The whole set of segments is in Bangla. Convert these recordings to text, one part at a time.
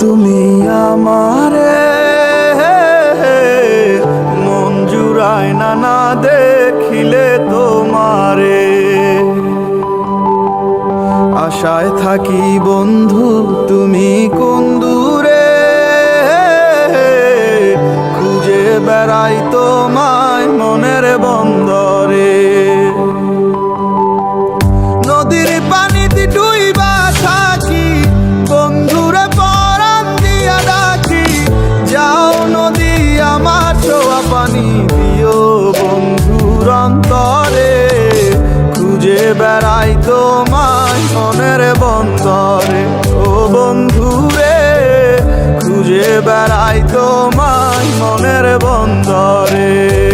তুমি আমারে। মন জুড়ায় না দেখিলে তোমারে। আশায় থাকি বন্ধু, তুমি কোন দূরে? খুঁজে বেড়াই তোমায় মনের বন্দরে। দিও বন্ধুর অন্তরে, খুঁজে বেড়াই তোমায় মনের বন্দরে। ও বন্ধুরে, খুঁজে বেড়াই তোমায় মনের বন্দরে।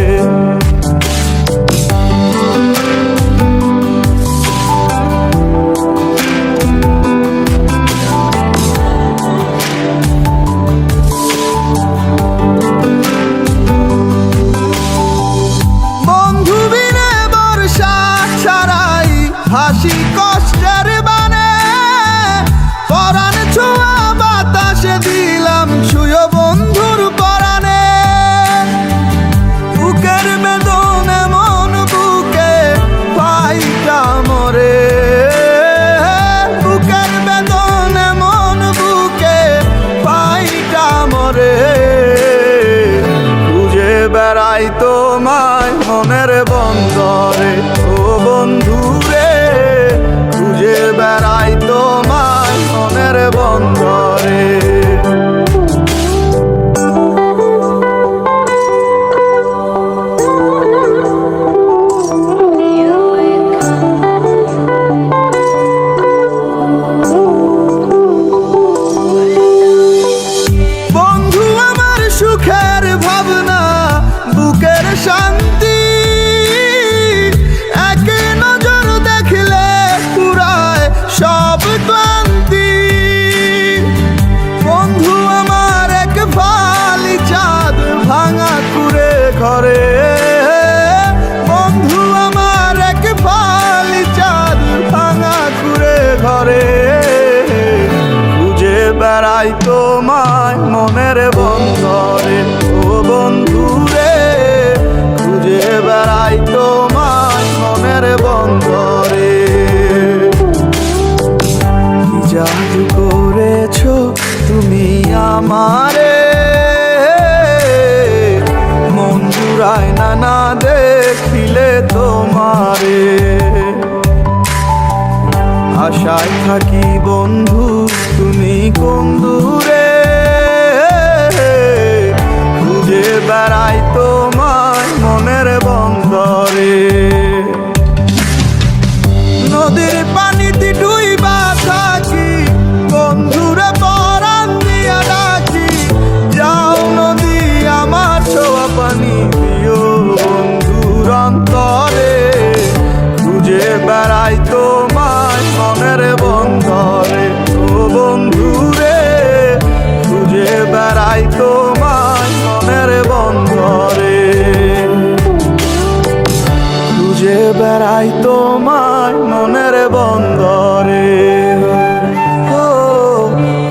বেড়াই তোমায় মনের বন্দরে। বেড়াই তোমায় মনের বন্ধরে ও বন্ধু রে খুঁজে বেড়াই তোমায় মনের বন্ধরে জাদু করেছ তুমি আমারে? মন জুড়ায় না না দেখিলে তোমারে। আশায় থাকি বন্ধু নদীর পানিতে বেড়াই তোমায় মনের বন্দরে।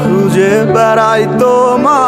খুঁজে বেড়াই তোমায়